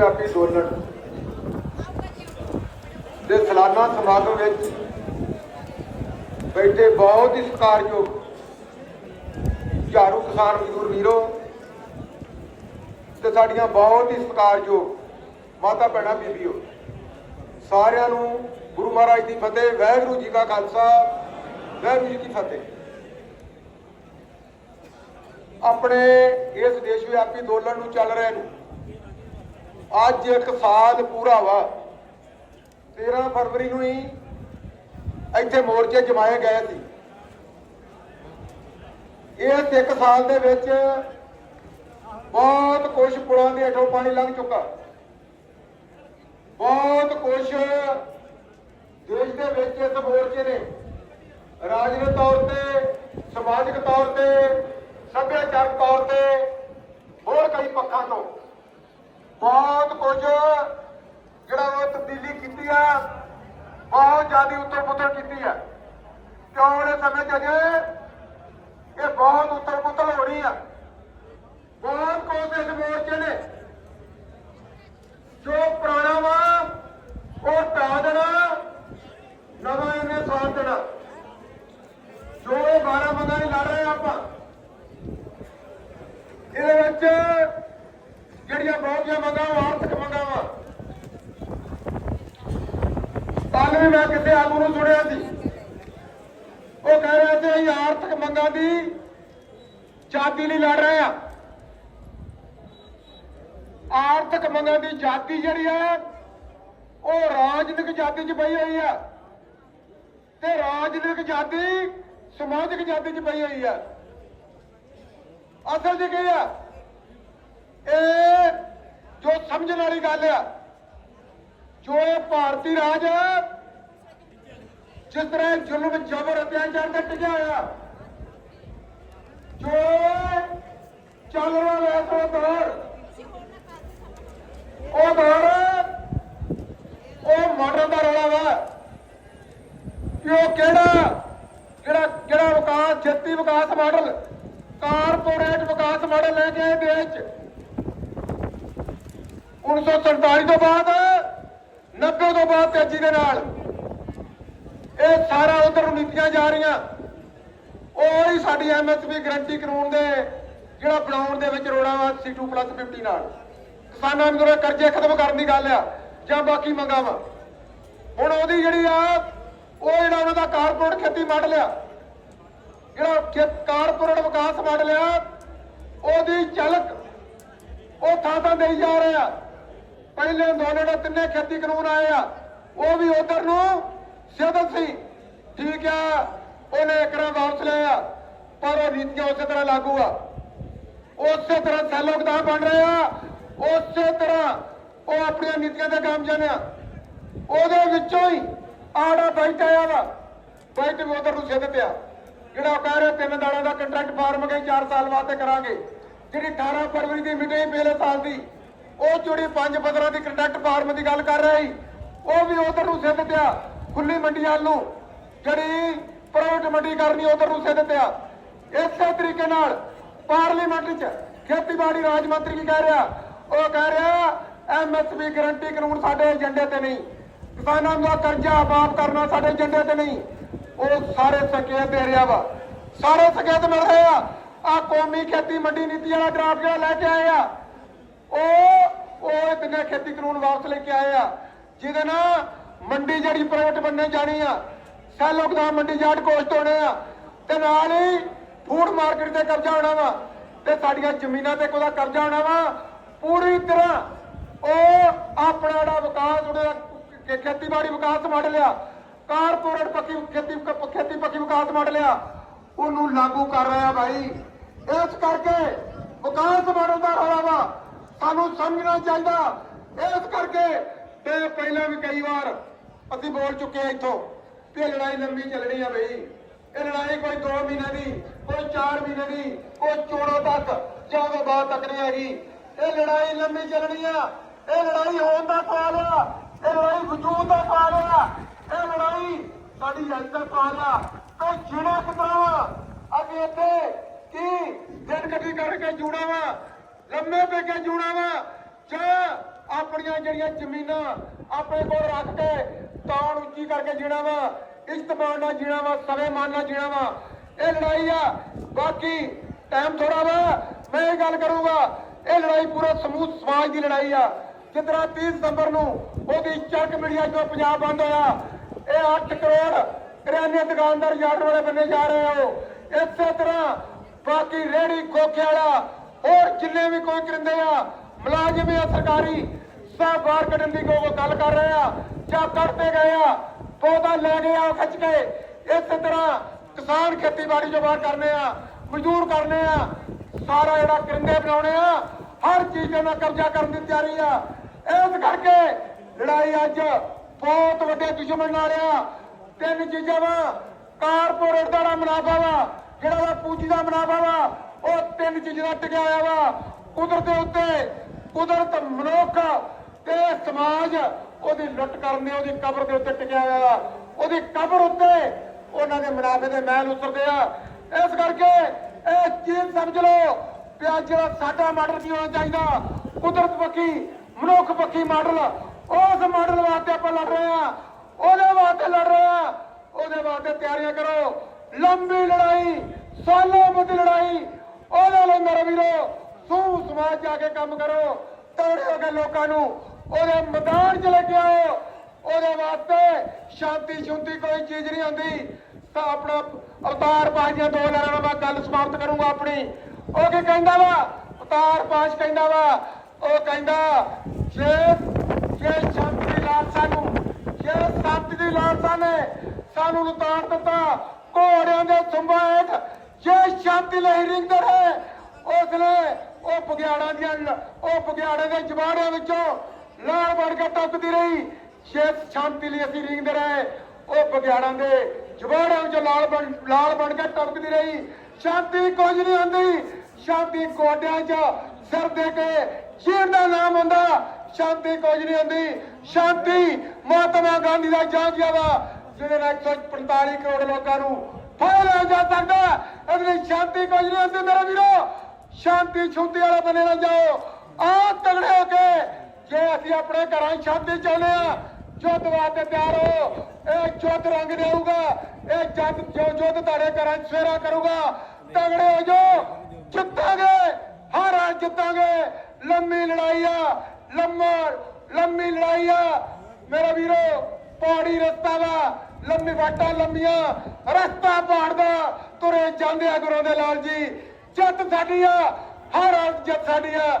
ਵਿਆਪੀ ਅੰਦੋਲਨ ਦੇ ਸਾਲਾਨਾ ਸਮਾਗਮ ਵਿੱਚ ਬੈਠੇ ਬਹੁਤ ਹੀ ਸਤਿਕਾਰਯੋਗ ਝਾੜੂ ਕਿਸਾਨ ਮਜ਼ਦੂਰ ਵੀਰੋ ਤੇ ਸਾਡੀਆਂ ਬਹੁਤ ਹੀ ਸਤਿਕਾਰਯੋਗ ਮਾਤਾ ਭੈਣਾਂ ਬੀਬੀਓ, ਸਾਰਿਆਂ ਨੂੰ ਗੁਰੂ ਮਹਾਰਾਜ ਦੀ ਫਤਿਹ, ਵਾਹਿਗੁਰੂ ਜੀ ਕਾ ਖਾਲਸਾ, ਵਾਹਿਗੁਰੂ ਜੀ ਕੀ ਫਤਿਹ। ਆਪਣੇ ਇਸ ਦੇਸ਼ ਵਿਆਪੀ ਅੰਦੋਲਨ ਨੂੰ ਚੱਲ ਰਹੇ ਨੂੰ ਅੱਜ ਇੱਕ ਸਾਲ ਪੂਰਾ ਵਾ। 13 ਫਰਵਰੀ ਨੂੰ ਹੀ ਇੱਥੇ ਮੋਰਚੇ ਜਮਾਏ ਗਏ ਸੀ। ਇਹ ਇੱਕ ਸਾਲ ਦੇ ਵਿੱਚ ਬਹੁਤ ਕੁਝ ਪੁਲਾਂ ਦੇ ਹੇਠੋਂ ਪਾਣੀ ਲੰਘ ਚੁੱਕਾ। ਬਹੁਤ ਕੁਝ ਦੇਸ਼ ਦੇ ਵਿੱਚ ਇਸ ਮੋਰਚੇ ਨੇ ਰਾਜਨੀਤਿਕ ਤੌਰ ਤੇ, ਸਮਾਜਿਕ ਤੌਰ ਤੇ, ਸੱਭਿਆਚਾਰਕ ਤੌਰ ਤੇ ਹੋਰ ਕਈ ਪੱਖਾਂ ਤੋਂ ਬਹੁਤ ਕੁਝ ਜਿਹੜਾ ਉਹ ਤਬਦੀਲੀ ਕੀਤੀ ਆ, ਬਹੁਤ ਜ਼ਿਆਦਾ ਉੱਤਰ ਪੁੱਤਰ ਕੀਤੀ ਆ। ਕਿਉਂ ਵਾਲੇ ਸਮੇਂ 'ਚ ਅਜੇ ਇਹ ਬਹੁਤ ਉੱਤਰ ਪੁੱਤਰ ਹੋਣੀ ਆ। ਬਹੁਤ ਕੁਝ ਇਸ ਮੋਰਚੇ ਨੇ ਜੋ ਪੁਰਾਣਾ ਵਾ ਉਹ ਢਾ ਦੇਣਾ ਨਵਾਂ ਇਹਨੇ ਸਾਥ ਦੇਣਾ ਜੋ ਇਹ 12 ਮੰਗਾਂ ਨਹੀਂ ਲੜ ਰਹੇ ਆਪਾਂ ਇਹਦੇ ਵਿੱਚ ਜਿਹੜੀਆਂ ਬਹੁਤੀਆਂ ਮੰਗਾਂ ਉਹ ਆਰਥਿਕ ਮੰਗਾਂ ਵਾ ਕੱਲ ਵੀ ਮੈਂ ਕਿਸੇ ਆਗੂ ਨੂੰ ਸੁਣਿਆ ਸੀ। ਉਹ ਕਹਿ ਰਿਹਾ ਸੀ, ਅਸੀਂ ਆਰਥਿਕ ਮੰਗਾਂ ਦੀ ਜਾਤੀ ਲਈ ਲੜ ਰਹੇ ਆ ਆਰਥਿਕ ਮੰਗਾਂ ਦੀ ਜਾਤੀ ਜਿਹੜੀ ਆ ਉਹ ਰਾਜਨੀਤਿਕ ਜਾਤੀ 'ਚ ਪਈ ਹੋਈ ਆ ਤੇ ਰਾਜਨੀਤਿਕ ਜਾਤੀ ਸਮਾਜਿਕ ਜਾਤੀ 'ਚ ਪਈ ਹੋਈ ਆ ਅਸਲ 'ਚ ਕੀ ਆ ਇਹ ਜੋ ਸਮਝਣ ਵਾਲੀ ਗੱਲ ਆ ਜੋ ਇਹ ਭਾਰਤੀ ਰਾਜ ਹੈ ਜਿਸ ਤਰ੍ਹਾਂ ਜ਼ੁਲਮ ਜ਼ਬਰ ਅਤਿਆਚਾਰ ਤੇ ਟਿਕਿਆ ਹੋਇਆ, ਜੋ ਚੱਲ ਰਿਹਾ ਵੈਸਾ ਦੌਰ, ਉਹ ਦੌਰ, ਉਹ ਮਾਡਰਨ ਦਾ ਰੌਲਾ ਵਾ ਕਿ ਉਹ ਕਿਹੜਾ ਜਿਹੜਾ ਜਿਹੜਾ ਵਿਕਾਸ, ਜੱਤੀ ਵਿਕਾਸ ਮਾਡਲ ਕਾਰਪੋਰੇਟ ਵਿਕਾਸ ਮਾਡਲ ਲੈ ਕੇ ਆਏ ਦੇਸ਼ ਚ। 1947 ਤੋਂ ਬਾਅਦ 90 ਤੋਂ ਬਾਅਦ ਤੇਜ਼ੀ ਦੇ ਨਾਲ। ਇਹ ਸਾਰਾ ਉਧਰ ਨੂੰ ਨੀਤੀਆਂ ਜਾ ਰਹੀਆਂ। ਉਹ ਹੀ ਸਾਡੀ ਐਮਐਸਪੀ ਗਰੰਟੀ ਕਾਨੂੰਨ ਦੇ ਜਿਹੜਾ ਬਣਾਉਣ ਦੇ ਵਿੱਚ ਰੋੜਾ ਵਾ ਸੀ2 50 ਨਾਲ। ਕਿਸਾਨਾਂ ਨੂੰ ਕਰਜ਼ੇ ਖਤਮ ਕਰਨ ਦੀ ਗੱਲ ਆ, ਜਾਂ ਬਾਕੀ ਮੰਗਾਂ ਹੁਣ ਉਹਦੀ ਜਿਹੜੀ ਆ, ਉਹ ਜਿਹੜਾ ਉਹਨਾਂ ਦਾ ਕਾਰਪੋਰੇਟ ਖੇਤੀ ਮਾਡਲ ਆ ਜਿਹੜਾ ਕਾਰਪੋਰੇਟ ਵਿਕਾਸ ਮਾਡਲ ਆ ਉਹਦੀ ਝਲਕ ਉਹ ਥਾਂ ਥਾਂ ਦੇਈ ਜਾ ਰਹੇ। ਆ ਪਹਿਲੇ ਅੰਦੋਲਨ ਤਿੰਨੇ ਖੇਤੀ ਕਾਨੂੰਨ ਆਏ ਆ, ਉਹ ਵੀ ਉਧਰ ਨੂੰ ਸਿੱਧਕ ਸੀ। ਠੀਕ ਆ, ਉਹਨੇ ਇੱਕਰਾਂ ਵਾਪਸ ਲਿਆ ਪਰ ਉਹ ਨੀਤੀਆਂ ਉਸੇ ਤਰ੍ਹਾਂ ਲਾਗੂ ਆ। ਉਸੇ ਤਰ੍ਹਾਂ ਸੈਲੋਗਦਾਰ ਬਣ ਰਹੇ ਆ। ਉਸੇ ਤਰ੍ਹਾਂ ਉਹ ਆਪਣੀਆਂ ਨੀਤੀਆਂ ਦੇ ਕੰਮ ਜਾਣਿਆ ਉਹਦੇ ਵਿੱਚੋਂ ਹੀ ਆੜਾ ਬਾਈਟ ਆਇਆ ਵਾ। ਬਾਈਟ ਵੀ ਉਧਰ ਨੂੰ ਸਿੱਧ ਪਿਆ। ਜਿਹੜਾ ਉਹ ਕਹਿ ਰਿਹਾ, ਤਿੰਨ ਦਾਲਾਂ ਦਾ ਕੰਟਰੈਕਟ ਫਾਰਮ ਗਈ 4 ਸਾਲ ਵਾਸਤੇ ਕਰਾਂਗੇ। ਜਿਹੜੀ 18 ਫਰਵਰੀ ਦੀ ਮੀਟਿੰਗ ਪਹਿਲੇ ਸਾਲ ਦੀ, ਉਹ ਜਿਹੜੀ 5 15 ਦੀ ਕੰਟਰੈਕਟ ਫਾਰਮ ਦੀ ਗੱਲ ਕਰ ਰਹੀ ਉਹ ਵੀ ਉਧਰ ਨੂੰ ਸਿੱਧ ਪਿਆ। ਖੁੱਲੀ ਮੰਡੀਆਂ ਨੂੰ ਜਿਹੜੀ ਪ੍ਰਾਈਵੇਟ ਮੰਡੀ ਕਰਨੀ ਉਧਰ ਨੂੰ ਸਿੱਧ ਪਿਆ। ਇਸੇ ਤਰੀਕੇ ਨਾਲ ਪਾਰਲੀਮੈਂਟ 'ਚ ਖੇਤੀਬਾੜੀ ਰਾਜ ਮੰਤਰੀ ਕੀ ਕਹਿ ਰਿਹਾ? ਉਹ ਕਹਿ ਰਿਹਾ ਐਮਐਸਪੀ ਗਰੰਟੀ ਕਾਨੂੰਨ ਸਾਡੇ ਏਜੰਡੇ ਤੇ ਨਹੀਂ। ਕਿਸਾਨਾਂ ਦਾ ਕਰਜ਼ਾ ਮਾਫ ਕਰਨਾ ਸਾਡੇ ਏਜੰਡੇ ਤੇ ਨਹੀਂ। ਉਹ ਸਾਰੇ ਸੰਕੇਤ ਦੇ ਰਿਹਾ ਵਾ। ਸਾਰੇ ਸੰਕੇਤ ਮਿਲ ਰਹੇ ਆ। ਆ ਕੌਮੀ ਖੇਤੀ ਮੰਡੀ ਨੀਤੀ ਵਾਲਾ ਡਰਾਫਟ ਜਿਹੜਾ ਲੈ ਕੇ ਆਏ ਆ, ਉਹ ਉਹ ਇਹ ਤਿੰਨੇ ਖੇਤੀ ਕਾਨੂੰਨ ਵਾਪਸ ਲੈ ਕੇ ਆਏ ਆ। ਜਿਹਦੇ ਨਾਲ ਮੰਡੀ ਜਿਹੜੀ ਪ੍ਰਾਈਵੇਟ ਬੰਨੇ ਜਾਣੀ ਆ ਸੈਲੋਕ ਦਾ ਮੰਡੀ ਜਾਟ ਕੋਸਟ ਹੋਣੇ ਆ। ਤੇ ਨਾਲ ਹੀ ਫੂਡ ਮਾਰਕੀਟ ਤੇ ਕਬਜ਼ਾ ਹੋਣਾ ਵਾ। ਤੇ ਸਾਡੀਆਂ ਜ਼ਮੀਨਾਂ ਤੇ ਕੋਦਾ ਕਬਜ਼ਾ ਹੋਣਾ ਵਾ। ਪੂਰੀ ਤਰ੍ਹਾਂ ਉਹ ਆਪਣਾ ਜਿਹੜਾ ਵਿਕਾਸ, ਉਹਦਾ ਖੇਤੀਬਾੜੀ ਵਿਕਾਸ ਮਾਡਲ ਆ ਕਾਰਪੋਰੇਟ ਪੱਕੀ ਖੇਤੀ ਖੇਤੀ ਪੱਕੀ ਵਿਕਾਸ ਮਾਡਲ ਆ ਉਹਨੂੰ ਲਾਗੂ ਕਰ ਰਿਹਾ ਭਾਈ ਇਸ ਕਰਕੇ ਵਿਕਾਸ ਮਾਡਲ ਦਾ ਰੌਲਾ ਵਾ। ਸਾਨੂੰ ਸਮਝਣਾ ਚਾਹੀਦਾ। ਇਸ ਕਰਕੇ ਤੇ ਪਹਿਲਾਂ ਵੀ ਕਈ ਵਾਰ ਅਸੀਂ ਬੋਲ ਚੁੱਕੇ ਆ ਇੱਥੋਂ ਕਿ ਲੜਾਈ ਲੰਬੀ ਚੱਲਣੀ ਆ ਬਈ। ਇਹ ਲੜਾਈ ਕੋਈ 2 ਮਹੀਨੇ ਦੀ, ਕੋਈ 4 ਮਹੀਨੇ ਦੀ, ਕੋਈ ਚੋਣਾਂ ਤੱਕ ਜਾਂ ਉਹ ਬਾਅਦ ਤੱਕ ਨਹੀਂ ਹੈਗੀ। ਇਹ ਲੜਾਈ ਲੰਬੀ ਚੱਲਣੀ ਆ। ਇਹ ਲੜਾਈ ਹੋਣ ਦਾ ਸਵਾਲ ਆ। ਇਹ ਲੜਾਈ ਵਜੂਦ ਦਾ ਸਵਾਲ ਆ। ਇਹ ਲੜਾਈ ਸਾਡੀ ਇੱਜ਼ਤ ਦਾ ਸਵਾਲ ਆ। ਤੇ ਜਿਹੜਾ ਕਿਤਰਾ ਅਸੀਂ ਇੱਥੇ ਕੀ ਦਿਨ ਕੱਢੀ ਕਰਕੇ ਜੂੜਾ ਵਾ? ਲੰਮੇ ਪੈ ਕੇ ਜੂੜਾ ਵਾ? ਜਾਂ ਆਪਣੀਆਂ ਜਿਹੜੀਆਂ ਜ਼ਮੀਨਾਂ ਆਪਣੇ ਕੋਲ ਰੱਖ ਕੇ ਤਾਣ ਉੱਚੀ ਕਰਕੇ ਜੀਣਾ ਵਾ ਇਸਤਮਾਨ ਨਾਲ ਜੀਣਾ ਵਾ ਸਵੇ ਮਾਨ ਨਾਲ ਜੀਣਾ ਵਾ, ਇਹ ਲੜਾਈ ਆ। ਬਾਕੀ ਟਾਈਮ ਥੋੜਾ ਵਾ, ਮੈਂ ਇਹ ਗੱਲ ਕਰੂੰਗਾ, ਇਹ ਲੜਾਈ ਪੂਰਾ ਸਮੂਹ ਸਮਾਜ ਦੀ ਲੜਾਈ ਆ। ਜਿੱਦਾਂ 30 ਸਤੰਬਰ ਨੂੰ ਉਹਦੀ ਚੱਕ ਮੀਡੀਆ ਤੋਂ ਪੰਜਾਬ ਬੰਦ ਹੋਇਆ, ਇਹ 8 ਕਰੋੜ ਕਰਿਆਨੇ ਦੁਕਾਨਦਾਰ ਯਾਰਡ ਵਾਲੇ ਬੰਨੇ ਜਾ ਰਹੇ ਹੋ ਇਸੇ ਤਰ੍ਹਾਂ ਬਾਕੀ ਰੇੜੀ ਖੋਖੇ ਵਾਲਾ ਹੋਰ ਜਿੰਨੇ ਵੀ ਕੋਈ ਕਰਿੰਦੇ ਆ, ਮੁਲਾਜ਼ਮ ਆ ਸਰਕਾਰੀ ਸਭ ਬਾਹਰ ਕੱਢਣ ਦੀ ਕੋਈ ਗੱਲ ਕਰ ਰਹੇ ਆ, ਜਾਂ ਕੱਢਦੇ ਗਏ ਆ, ਪੌਦਾ ਲੈ ਗਏ ਆ ਖਿੱਚ ਕੇ। ਇਸੇ ਤਰ੍ਹਾਂ ਕਿਸਾਨ ਖੇਤੀਬਾੜੀ ਜੋ ਬਾਹਰ ਕਰਨੇ ਆ, ਮਜ਼ਦੂਰ ਕਰਨੇ ਆ, ਸਾਰਾ ਜਿਹੜਾ ਕਰਿੰਦੇ ਬਣਾਉਣੇ ਆ, ਹਰ ਚੀਜ਼ ਦਾ ਕਬਜ਼ਾ ਕਰਨ ਦੀ ਤਿਆਰੀ ਆ। ਇਸ ਕਰਕੇ ਲੜਾਈ ਅੱਜ ਬਹੁਤ ਵੱਡੇ ਦੁਸ਼ਮਣ ਨਾਲ ਆ। ਤਿੰਨ ਚੀਜ਼ਾਂ ਵਾ, ਕਾਰਪੋਰੇਟ ਦਾ ਮੁਨਾਫਾ ਵਾ, ਜਿਹੜਾ ਵਾ ਪੂੰਜੀ ਦਾ ਮੁਨਾਫਾ ਵਾ, ਉਹ ਤਿੰਨ ਚੀਜ਼ਾਂ ਦਾ ਟਿਕਿਆ ਹੋਇਆ ਵਾ। ਕੁਦਰਤ ਦੇ ਉੱਤੇ ਕੁਦਰਤ ਮਨੁੱਖ ਤੇ ਸਮਾਜ ਉਹਦੀ ਲੁੱਟ ਕਰਨ ਦੇ ਉਹਦੀ ਕਬਰ ਦੇ ਉੱਤੇ ਟਿਕਿਆ ਹੋਇਆ। ਉਹਦੀ ਕਬਰ ਉੱਤੇ ਉਹਨਾਂ ਦੇ ਮੁਨਾਫੇ ਦੇ ਮਹਿਲ ਉਤਰਦੇ ਆ। ਇਸ ਕਰਕੇ ਇਹ ਚੀਜ਼ ਸਮਝ ਲਓ ਵੀ ਜਿਹੜਾ ਸਾਡਾ ਮਾਡਲ ਕੀ ਹੋਣਾ ਚਾਹੀਦਾ। ਕੁਦਰਤ ਪੱਖੀ, ਮਨੁੱਖ ਪੱਖੀ ਮਾਡਲ ਉਸ ਮਾਡਲ ਵਾਸਤੇ ਆਪਾਂ ਲੜ ਰਹੇ ਆ ਉਹਦੇ ਵਾਸਤੇ ਲੜ ਰਹੇ ਆ ਉਹਦੇ ਵਾਸਤੇ ਤਿਆਰੀਆਂ ਕਰੋ। ਲੰਬੀ ਲੜਾਈ, ਸਾਲੋਂ ਮੁੱਦ ਲੜਾਈ। ਉਹਦੇ ਲਈ ਮੇਰੇ ਵੀਰੋ, ਸੂ ਸਮਾਜ ਜਾ ਕੇ ਕੰਮ ਕਰੋ। ਤਗੜੇ ਹੋ ਕੇ ਲੋਕਾਂ ਨੂੰ ਉਹਦੇ ਮੈਦਾਨ 'ਚ ਲੈ ਕੇ ਆਓ ਉਹਦੇ ਵਾਸਤੇ ਸ਼ਾਂਤੀ ਸ਼ੁੰਤੀ ਕੋਈ ਚੀਜ਼ ਨਹੀਂ ਹੁੰਦੀ। ਤਾਂ ਆਪਣਾ ਅਵਤਾਰ ਪਾਸ਼ ਦੀਆਂ ਦੋ ਲਾਰਾਂ ਨਾਲ ਮੈਂ ਗੱਲ ਸਮਾਪਤ ਕਰੂੰਗਾ ਆਪਣੀ। ਉਹ ਕੀ ਕਹਿੰਦਾ ਵਾ? ਅਵਤਾਰ ਪਾਸ਼ ਕਹਿੰਦਾ ਵਾ, ਉਹ ਕਹਿੰਦਾ, ਜੇ ਜੇ ਸ਼ਾਂਤੀ ਦੀ ਲਾਲਸਾ ਨੂੰ ਜੇ ਸ਼ਾਂਤੀ ਦੀ ਲਾਲਸਾ ਨੇ ਸਾਨੂੰ ਉਤਾਰ ਦਿੱਤਾ, ਘੋੜਿਆਂ ਦੇ ਸੁੰਬਾਂ ਹੇਠ ਜੇ ਸ਼ਾਂਤੀ ਲਈ ਰਿੰਗਦੇ ਰਹੇ, ਉਸ ਨੇ ਉਹ ਬਗਿਆੜਾਂ ਦੀਆਂ, ਉਹ ਬਗਿਆੜੇ ਦੇ ਜਵਾੜਿਆਂ ਵਿੱਚੋਂ ਲਾਲ ਬਣ ਕੇ ਟੱਪਦੀ ਰਹੀ। ਜੇ ਸ਼ਾਂਤੀ ਲਈ ਅਸੀਂ ਰਿੰਗਦੇ ਰਹੇ। ਉਹ ਬਗਿਆੜਾਂ ਦੇ ਜਵਾੜਿਆਂ ਵਿੱਚੋਂ ਲਾਲ ਬਣ ਲਾਲ ਬਣ ਕੇ ਟੱਪਦੀ ਰਹੀ। ਸ਼ਾਂਤੀ ਕੁਝ ਨਹੀਂ ਹੁੰਦੀ। ਸ਼ਾਂਤੀ ਗੋਡਿਆਂ 'ਚ ਸਿਰ ਦੇ ਕੇ ਜੀਣ ਦਾ ਨਾਮ ਹੁੰਦਾ। ਸ਼ਾਂਤੀ ਕੁਝ ਨਹੀਂ ਹੁੰਦੀ। ਸ਼ਾਂਤੀ ਮਹਾਤਮਾ ਗਾਂਧੀ ਦਾ ਜਾਂਗਿਆ ਵਾ, ਜਿਹਦੇ ਨਾਲ 145 ਕਰੋੜ ਲੋਕਾਂ ਨੂੰ ਫੜ ਲਿਆ ਜਾ ਸਕਦਾ ਇਹਦੇ ਲਈ ਸ਼ਾਂਤੀ ਕੁਝ ਨਹੀਂ ਹੁੰਦੀ। ਮੇਰੇ ਵੀਰੋ, ਸ਼ਾਂਤੀ ਛੁੱਟੀ ਵਾਲੇ ਬਣੇ ਨਾ ਜਾਓ। ਆ ਤਗੜੇ ਹੋ ਕੇ ਜੇ ਅਸੀਂ ਆਪਣੇ ਘਰਾਂ 'ਚ ਸ਼ਾਂਤੀ ਚਾਹੁੰਦੇ ਆ ਜੁੱਧ ਵਾਸਤੇ ਤਿਆਰ ਹੋ। ਇਹ ਜੁੱਧ ਰੰਗ ਦੇਊਗਾ। ਇਹ ਜੱਦ ਜੋ ਜੁੱਧ ਤੁਹਾਡੇ ਘਰਾਂ 'ਚ ਸਵੇਰਾ ਕਰੂਗਾ। ਤਗੜੇ ਹੋ ਜਾਓ। ਜਿੱਤਾਂਗੇ। ਹਰ ਹਾਲ ਜਿੱਤਾਂਗੇ। ਲੰਮੀ ਲੜਾਈ ਆ। ਲੰਮਾ, ਲੰਮੀ ਲੜਾਈ ਆ। ਮੇਰਾ ਵੀਰੋ, ਪਹਾੜੀ ਰਸਤਾ ਵਾ। ਲੰਮੀ ਵਾਟਾਂ ਲੰਮੀਆਂ। ਰਸਤਾ ਪਹਾੜ ਦਾ। ਤੁਰੇ ਜਾਂਦੇ ਆ ਗੁਰੂ ਦੇ ਲਾਲ ਜੀ। ਜਿੱਤ ਸਾਡੀ ਆ। ਹਰ ਹਾਲ ਜਿੱਤ ਸਾਡੀ ਆ।